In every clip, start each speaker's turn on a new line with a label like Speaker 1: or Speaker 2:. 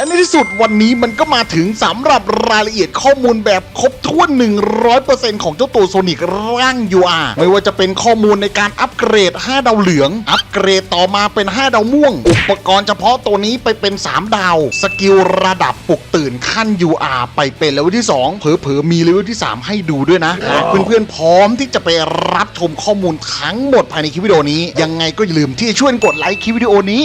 Speaker 1: และในที่สุดวันนี้มันก็มาถึงสำหรับรายละเอียดข้อมูลแบบครบถ้วน 100%ของเจ้าตัวโซนิกร่าง UR ไม่ว่าจะเป็นข้อมูลในการอัปเกรด 5 ดาวเหลือง อัปเกรดต่อมาเป็น 5 ดาวม่วง อุปกรณ์เฉพาะตัวนี้ไปเป็น 3 ดาว สกิลระดับปลุกตื่นขั้น UR ไปเป็นเลเวลที่ 2 เผลอๆมีเลเวลที่ 3 ให้ดูด้วยนะหากเพื่อนๆพร้อมที่จะไปรับชมข้อมูลทั้งหมดภายในคลิปวิดีโอนี้ ยังไงก็อย่าลืมที่จะช่วยกดไลค์คลิปวิดีโอนี้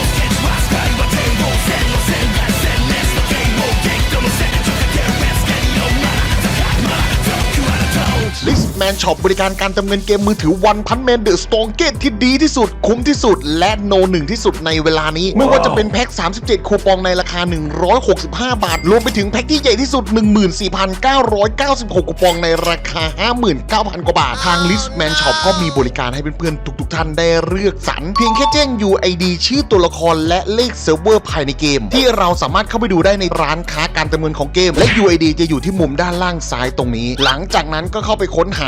Speaker 1: แมนช็อปบริการการเติมเงินเกมมือถือวันพันแมนเดอะสตองเกตที่ดีที่สุด คุ้มที่สุด และโนหนึ่งที่สุดในเวลานี้ ไม่ว่าจะเป็นแพ็ค 37 คูปองในราคา 165 บาท รวมไปถึงแพ็คที่ใหญ่ที่สุด 14,996 คูปองในราคา 59,000 กว่าบาท ทางลิสแมนช็อปก็มีบริการให้เพื่อนๆทุกๆท่านได้เลือกสรรเพียงแค่แจ้ง UID ชื่อตัวละครและเลขเซิร์ฟเวอร์ภายในเกม ที่เราสามารถเข้าไปดูได้ในร้านค้าการเติมเงินของเกม และ UID จะอยู่ที่มุมด้านล่างซ้ายตรงนี้ หลังจากนั้นก็เข้าไปค้นหา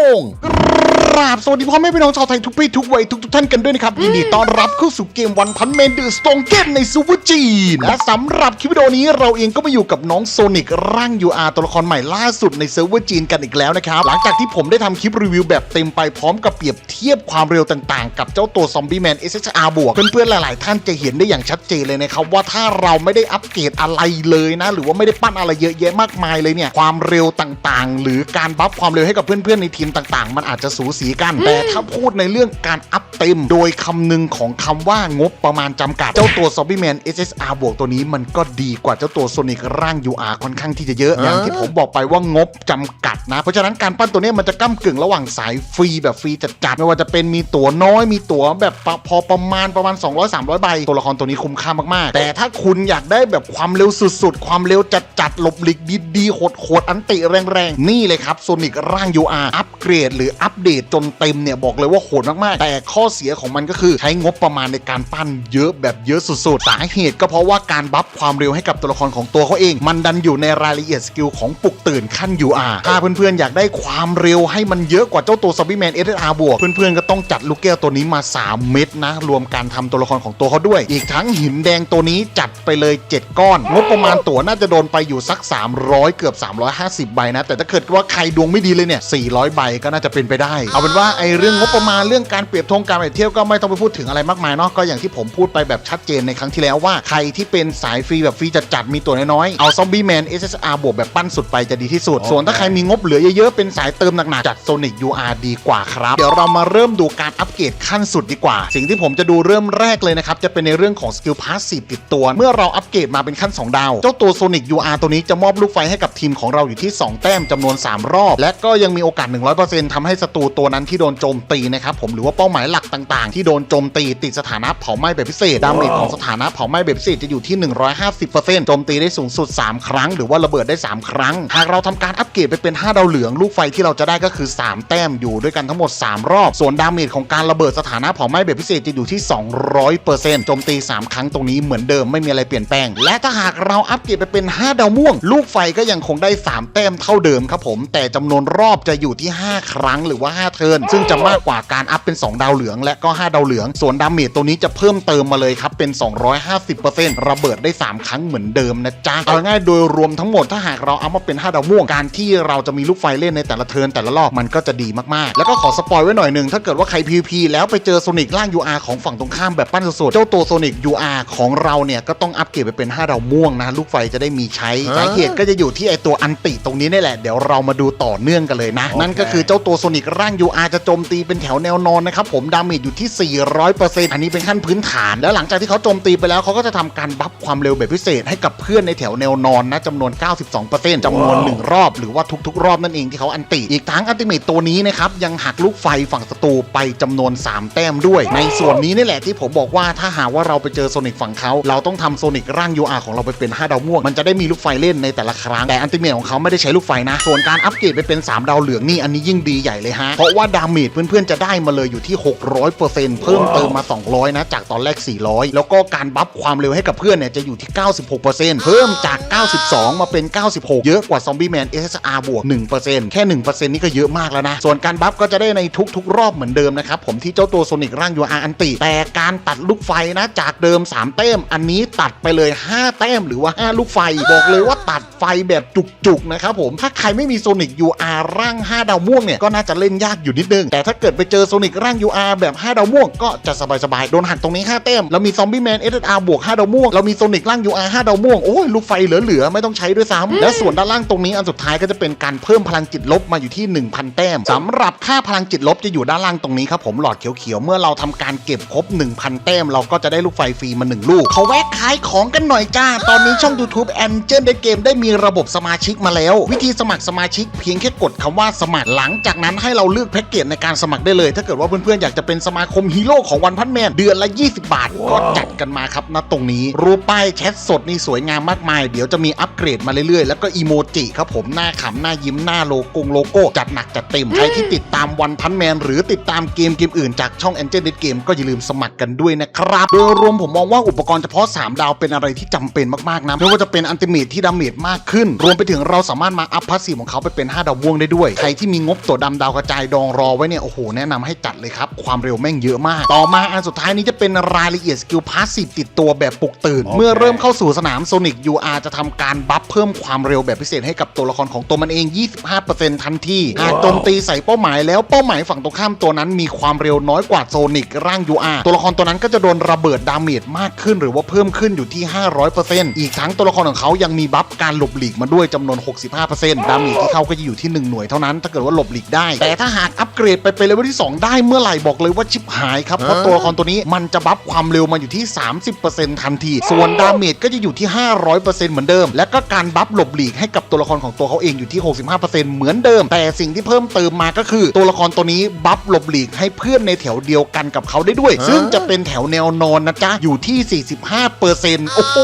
Speaker 1: งก ราบสวัสดีพ่อแม่พี่น้องชาวไทยทุกเพศทุกวัยทุกทุกๆท่านกันด้วยนะครับยินดีต้อนรับเข้าสู่เกมวันพันเมนเดอร์สตองเกตในซูเปอร์จีนและสำหรับคลิปวิดีโอนี้เราเองก็มาอยู่กับน้องโซนิกร่าง UR ตัวละครใหม่ล่าสุดในเซิร์ฟเวอร์จีนกันอีกแล้วนะครับ หลังจากที่ผมได้ทำคลิปรีวิวแบบเต็มไปพร้อมกับเปรียบเทียบความเร็วต่างๆ กับเจ้าตัวซอมบี้แมน SSR บวกเพื่อนๆหลาย ๆ ท่านจะเห็นได้อย่างชัดเจนเลยนะครับว่าถ้าเราไม่ได้อัปเกรดอะไรเลยนะ หรือว่าไม่ได้ปั้นอะไรเยอะแยะมากมายเลยเนี่ยความเร็วต่างๆ หรือการบัฟความเร็วให้กับเพื่อนๆในทีมต่าง ๆ มันอาจจะสูสีกัน แต่ถ้าพูดในเรื่องการอัพเต็ม โดยคำนึงของคำว่างบประมาณจำกัด เจ้าตัวซอมบี้แมน SSR บวกตัวนี้มันก็ดีกว่าเจ้าตัวโซนิกร่าง UR ค่อนข้างที่จะเยอะ อย่างที่ผมบอกไปว่างบจำกัดนะ เพราะฉะนั้นการปั้นตัวเนี้ยมันจะก้ากึ่งระหว่างสายฟรีแบบฟรีจัดๆไม่ว่าจะเป็นมีตั๋วน้อย มีตั๋วแบบปะพอประมาณประมาณ 200-300 ใบ ตัวละครตัวนี้คุ้มค่ามากๆ แต่ถ้าคุณอยากได้แบบความเร็วสุดๆ ความเร็วจัดๆหลบหลีกดีๆโหดๆอันติแรงๆนี่เลยครับโซนิกร่าง UR อัปเกรด หรืออัปเดตจนเต็มเนี่ยบอกเลยว่าโหดมากๆ แต่ข้อเสียของมันก็คือใช้งบประมาณในการปั้นเยอะแบบเยอะสุดๆ สาเหตุก็เพราะว่าการบัฟความเร็วให้กับตัวละครของตัวเขาเอง มันดันอยู่ในรายละเอียดสกิลของปลุกตื่นขั้น UR ถ้าเพื่อนๆอยากได้ความเร็วให้มันเยอะกว่าเจ้าตัวซอมบี้แมน SSR บวก เพื่อนๆก็ต้องจัดลูกแก้วตัวนี้มา 3 เม็ดนะ รวมการทำตัวละครของตัวเขาด้วย อีกทั้งหินแดงตัวนี้จัดไปเลย 7 ก้อน งบประมาณตั๋วน่าจะโดนไปอยู่สัก 300 เกือบ 350 ใบนะ แต่ถ้าเกิดว่าใครดวงไม่ดีเลยเนี่ย400 ใบก็น่าจะเป็นไปได้เอาเป็นว่าไอ้เรื่องงบประมาณเรื่องการเปรียบทงการไปเที่ยวก็ไม่ต้องไปพูดถึงอะไรมากมายเนาะก็อย่างที่ผมพูดไปแบบชัดเจนในครั้งที่แล้วว่าใครที่เป็นสายฟรีแบบฟรีจัดๆมีตัวน้อยๆเอาซอมบี้แมน SSR บวกแบบปั้นสุดไปจะดีที่สุด ส่วนถ้าใครมีงบเหลือเยอะๆเป็นสายเติมหนักๆจัด Sonic UR ดีกว่าครับ เดี๋ยวเรามาเริ่มดูการอัปเกรดขั้นสุดดีกว่า สิ่งที่ผมจะดูเริ่มแรกเลยนะครับจะเป็นในเรื่องของสกิลพาสซีฟติดตัว เมื่อเราอัปเกรดมาเป็นขั้น 2 ดาว เจ้าตัว Sonic UR ตัวนี้จะมอบลูกไฟให้กับทีมของเราอยู่ที่ 2 แต้มจำนวน 3 รอบ และก็ยังมีโอกาส 100%ทำให้ศัตรูตัวนั้นที่โดนโจมตีนะครับผมหรือว่าเป้าหมายหลักต่าง ๆ ที่โดนโจมตีติดสถานะเผาไหม้แบบพิเศษดาเมจของสถานะเผาไหม้แบบพิเศษจะอยู่ที่ 150%โจมตีได้สูงสุด 3 ครั้ง หรือว่าระเบิดได้ 3 ครั้ง หากเราทำการอัปเกรดไปเป็น 5 ดาวเหลืองลูกไฟที่เราจะได้ก็คือ 3 แต้มอยู่ด้วยกันทั้งหมด 3 รอบ ส่วนดาเมจของการระเบิดสถานะเผาไหม้แบบพิเศษจะอยู่ที่ 200%โจมตี 3 ครั้งตรงนี้เหมือนเดิมไม่มีอะไรเปลี่ยนแปลง และถ้าหากเราอัปเกรดไปเป็น 5 ดาวม่วง ลูกไฟก็ยังคงได้ 3 แต้มเท่าเดิมครับผมแต่จำนวนรอบจะอยู่ที่ 5 ครั้งหรือว่า5เทิร์นซึ่งจะมากกว่าการอัพเป็น 2 ดาวเหลือง และก็ 5 ดาวเหลือง ส่วนดาเมจตัวนี้จะเพิ่มเติมมาเลยครับ เป็น 250%ระเบิดได้ 3 ครั้งเหมือนเดิมนะจ๊ะเอาง่ายๆโดยรวมทั้งหมดถ้าหากเราเอามาเป็น 5 ดาวม่วงการที่เราจะมีลูกไฟเล่นในแต่ละเทิร์นแต่ละรอบมันก็จะดีมากๆ แล้วก็ขอสปอยไว้หน่อยหนึ่งถ้าเกิดว่าใคร PVP แล้วไปเจอโซนิกร่าง UR ของฝั่งตรงข้ามแบบปั้นสดๆเจ้าตัวโซนิก UR ของเราเนี่ยก็ต้องอัปเกรดไปเป็น 5 ดาวม่วงนะลูกไฟจะได้มีใช้สาเหตุก็จะอยู่ที่ไอตัวอันติตรงนี้นี่แหละเดี๋ยวเรามาดูต่อเนื่องกันเลยนะนั่นก็คือเจ้าตัวโซนิกร่าง UR UR จะโจมตีเป็นแถวแนวนอนนะครับผมดาเมจอยู่ที่ 400%อันนี้เป็นขั้นพื้นฐาน แล้วหลังจากที่เขาโจมตีไปแล้วเขาก็จะทำการบัฟความเร็วแบบพิเศษให้กับเพื่อนในแถวแนวนอนนะจำนวน 92%จำนวน 1 รอบ หรือว่าทุกๆ รอบนั่นเองที่เขาอันติ อีกทั้งอัลติเมตตัวนี้นะครับยังหักลูกไฟฝั่งศัตรูไปจำนวน 3 แต้มด้วย ในส่วนนี้นี่แหละที่ผมบอกว่าถ้าหากว่าเราไปเจอโซนิกฝั่งเขาเราต้องทำโซนิกร่าง UR ของเราไปเป็น5ดาวม่วงมันจะได้มีลูกไฟเล่นในแต่ละครั้งแต่อัลติเมตของเขาไม่ได้ใช้ลูกไฟนะส่วนการอัปเกรดไปเป็น 3 ดาวเหลืองนี่อันนี้ยิ่งดีใหญ่เลยฮะเพราะว่าดาเมจเพื่อนๆจะได้มาเลยอยู่ที่ 600%เพิ่มเติมมา 200 นะ จากตอนแรก 400 แล้วก็การบัฟความเร็วให้กับเพื่อนเนี่ยจะอยู่ที่ 96%เพิ่มจาก 92 มาเป็น 96 เยอะกว่าซอมบี้แมน SSR บวก 1%แค่ 1%นี่ก็เยอะมากแล้วนะ ส่วนการบัฟก็จะได้ในทุกๆ รอบเหมือนเดิมนะครับ ผมที่เจ้าตัวโซนิกร่าง UR อันติ แต่การตัดลูกไฟนะ จากเดิม 3 แต้ม อันนี้ตัดไปเลย 5 แต้มหรือว่า 5 ลูกไฟ บอกเลยว่าตัดไฟแบบจุกๆนะครับผมถ้าใครไม่มีโซนิก UR ร่าง 5 ดาวม่วงเนี่ยก็น่าจะเล่นยากอยู่นิดนึง แต่ถ้าเกิดไปเจอโซนิกร่าง UR แบบ 5 ดาวม่วง ก็จะสบายๆ โดนหักตรงนี้5แต้มแล้วมีซอมบี้แมน SSR บวก 5 ดาวม่วง เรามีโซนิกร่าง UR 5 ดาวม่วง โอ้ยลูกไฟเหลือๆ ไม่ต้องใช้ด้วยซ้ำและส่วนด้านล่างตรงนี้อันสุดท้ายก็จะเป็นการเพิ่มพลังจิตลบมาอยู่ที่ 1,000 แต้มสำหรับค่าพลังจิตลบจะอยู่ด้านล่างตรงนี้ครับผมหลอดเขียวๆเมื่อเราทำการเก็บครบ 1,000 แต้ม เราก็จะได้ลูกไฟฟรีมา 1 ลูกเขาแวะขายของกันหน่อยจ้า ตอนนี้ช่อง YouTube Angel ได้เกมได้มีระบบสมาชิกมาแล้ว วิธีสมัครสมาชิกเพียงแค่กดคำว่าสมัครหลังจากนั้นให้เราเลือกแพ็กเกจในการสมัครได้เลย ถ้าเกิดว่าเพื่อนๆอยากจะเป็นสมาคมฮีโร่ของวันพันแมนเดือนละ 20 บาท ก็จัดกันมาครับณตรงนี้ รูปป้ายแชทสดนี่สวยงามมากมาย เดี๋ยวจะมีอัปเกรดมาเรื่อยๆ แล้วก็อีโมจิครับผมหน้าขำหน้ายิ้มหน้าโลโก้โลโก้จัดหนักจัดเต็มใครที่ติดตามวันพันแมนหรือติดตามเกมเกมอื่นจากช่อง Angel Dead Game ก็อย่าลืมสมัครกันด้วยนะครับโดยรวมผมมองว่าอุปกรณ์เฉพาะ 3 ดาวเป็นอะไรที่จำเป็นมากๆนะไม่ว่าจะเป็นอันติเมทที่ดาเมจมากขึ้น รวมไปถึงเราสามารถมาอัพพาสซีฟของเขาไปเป็น 5 ดาวม่วงได้ด้วยใครที่มีงบตัวดำดาวกระจายดองรอไว้เนี่ยโอ้โหแนะนำให้จัดเลยครับ ความเร็วแม่งเยอะมาก ต่อมาอันสุดท้ายนี้จะเป็นรายละเอียดสกิลพาสซีฟติดตัวแบบปลุกตื่น เมื่อเริ่มเข้าสู่สนามโซนิก UR จะทำการบัฟเพิ่มความเร็วแบบพิเศษให้กับตัวละครของตัวมันเอง 25%ทันทีหากโจมตีใส่เป้าหมายแล้วเป้าหมายฝั่งตรงข้ามตัวนั้นมีความเร็วน้อยกว่าโซนิกร่าง UR ตัวละครตัวนั้นก็จะโดนระเบิดดาเมจมากขึ้น หรือว่าเพิ่มขึ้นอยู่ที่ 500%อีกทั้งตัวละครของเขายังมีบัฟการหลบหลีกมาด้วยจำนวน 65%ดาเมจที่เข้าก็จะอยู่ที่ 1 หน่วยเท่านั้น ถ้าเกิดว่าหลบหลีกได้ แต่ถ้าหากอัปเกรดไปเป็นเลเวลที่ 2 ได้เมื่อไหร่บอกเลยว่าชิบหายครับ เพราะตัวละครตัวนี้มันจะบัฟความเร็วมาอยู่ที่ 30%ทันที ส่วนดาเมจก็จะอยู่ที่ 500%เหมือนเดิม และก็การบัฟหลบหลีกให้กับตัวละครของตัวเขาเองอยู่ที่ 65%เหมือนเดิม แต่สิ่งที่เพิ่มเติมมาก็คือ ตัวละครตัวนี้บัฟหลบหลีกให้เพื่อนในแถวเดียวกันกับเขาได้ด้วย ซึ่งจะเป็นแถวแนวนอนนะจ๊ะอยู่ที่ 45%โอ้โห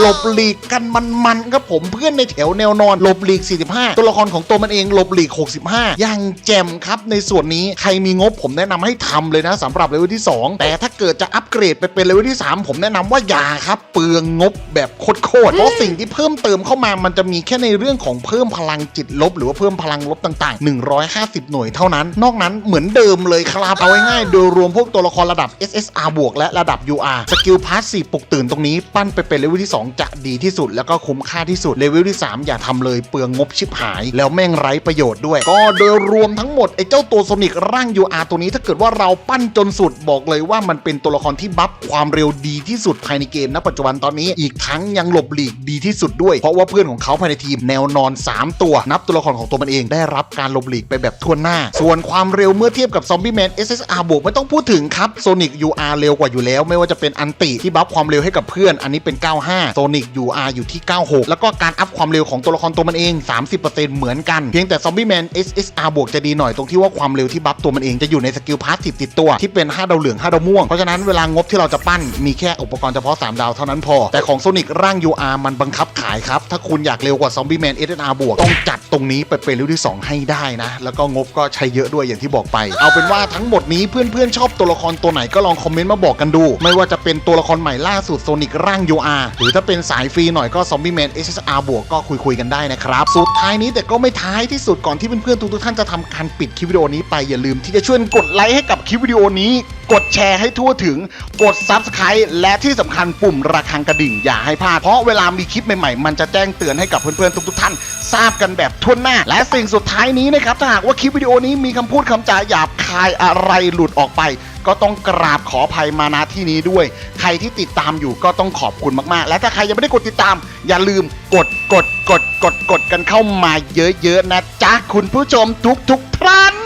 Speaker 1: หลบหลีกกันมันๆครับผมเพื่อนในแถวแนวนอนหลบหลีก 45 ตัวละครของตัวมันเองหลบหลีก 65 อย่างแจ่มครับในส่วนนี้ใครมีงบผมแนะนำให้ทำเลยนะสำหรับเลเวลที่ 2 แต่ถ้าเกิดจะอัปเกรดไปเป็นเลเวลที่ 3 ผมแนะนำว่าอย่าครับ เปลืองงบแบบโคตรๆเพราะสิ่งที่เพิ่มเติมเข้ามามันจะมีแค่ในเรื่องของเพิ่มพลังจิตลบ หรือว่าเพิ่มพลังลบต่างๆ 150 หน่วยเท่านั้น นอกนั้นเหมือนเดิมเลยครับเอาง่ายๆโดยรวมพวกตัวละครระดับ SSR บวกและระดับ UR สกิลพาสซีฟปลุกตื่นตรงนี้ปั้นไปเป็นเลเวลที่ 2 จะดีที่สุด แล้วก็คุ้มค่าที่สุดเลเวลที่ 3 อย่าทำเลยเปลืองงบชิบหาย แล้วแม่งไร้ประโยชน์ด้วย ก็โดยรวมทั้งหมดไอ้เจ้าตัวโซนิกร่าง UR ตัวนี้ถ้าเกิดว่าเราปั้นจนสุดบอกเลยว่ามันเป็นตัวละครที่บัฟความเร็วดีที่สุดภายในเกมณปัจจุบันตอนนี้อีกทั้งยังหลบหลีกดีที่สุดด้วยเพราะว่าเพื่อนของเขาภายในทีมแนวนอน 3 ตัว นับตัวละครของตัวมันเองได้รับการหลบหลีกไปแบบทั่วหน้า ส่วนความเร็วเมื่อเทียบกับซอมบี้แมน SSR บวกไม่ต้องพูดถึงครับโซนิก UR เร็วกว่าอยู่แล้ว ไม่ว่าจะเป็นอันติที่บัฟความเร็วให้กับเพื่อนอันนี้เป็น 95โซนิก UR อยู่ที่ 96 แล้วก็การอัพความเร็วของตัวละครตัวมันเอง 30%เหมือนกันเพียงแต่ซอมบี้แมน SSR บวกจะดีหน่อยตรงที่ว่าความเร็วที่บัฟตัวมันเองจะอยู่ในสกิลพาสซีฟติดตัวที่เป็น 5 ดาวเหลือง 5 ดาวม่วง เพราะฉะนั้นเวลางบที่เราจะปั้นมีแค่อุปกรณ์เฉพาะ 3 ดาวเท่านั้นพอ แต่ของโซนิกร่าง UR มันบังคับขายครับ ถ้าคุณอยากเร็วกว่าซอมบี้แมน SSR บวกต้องจัดตรงนี้ไปเป็นเลเวที่ 2 ให้ได้นะ แล้วก็งบก็ใช้เยอะด้วยอย่างที่บอกไป เอาเป็นว่าทั้งหมดนี้เพื่อนๆชอบตัวละครตัวไหนก็ลองคอมเมนต์มาบอกกันดู ไม่ว่าจะเป็นตัวละครใหม่ล่าสุดโซนิกร่าง UR หรือถ้าเป็นสายฟรีหน่อยก็ซอมบี้แมน SSR บวกก็คุยๆกันได้นะครับสุดท้ายนี้แต่ก็ไม่ท้ายที่สุดก่อนที่เพื่อนๆทุกๆท่านจะทำการปิดคลิปวิดีโอนี้ไปอย่าลืมที่จะช่วยกดไลค์ให้กับคลิปวิดีโอนี้ กดแชร์ให้ทั่วถึง กด Subscribe และที่สำคัญปุ่มระฆังกระดิ่งอย่าให้พลาด เพราะเวลามีคลิปใหม่ๆ มันจะแจ้งเตือนให้กับเพื่อนๆทุกๆท่าน ทราบกันแบบทั่วหน้า และสิ่งสุดท้ายนี้นะครับถ้าหากว่าคลิปวิดีโอนี้มีคำพูดคำจาหยาบคายอะไรหลุดออกไป ก็ต้องกราบขออภัยมาณที่นี้ด้วย ใครที่ติดตามอยู่ก็ต้องขอบคุณมากๆ และถ้าใครยังไม่ได้กดติดตาม อย่าลืมกด กดกดกดกดกันเข้ามาเยอะๆนะจ๊ะคุณผู้ชมทุกๆท่าน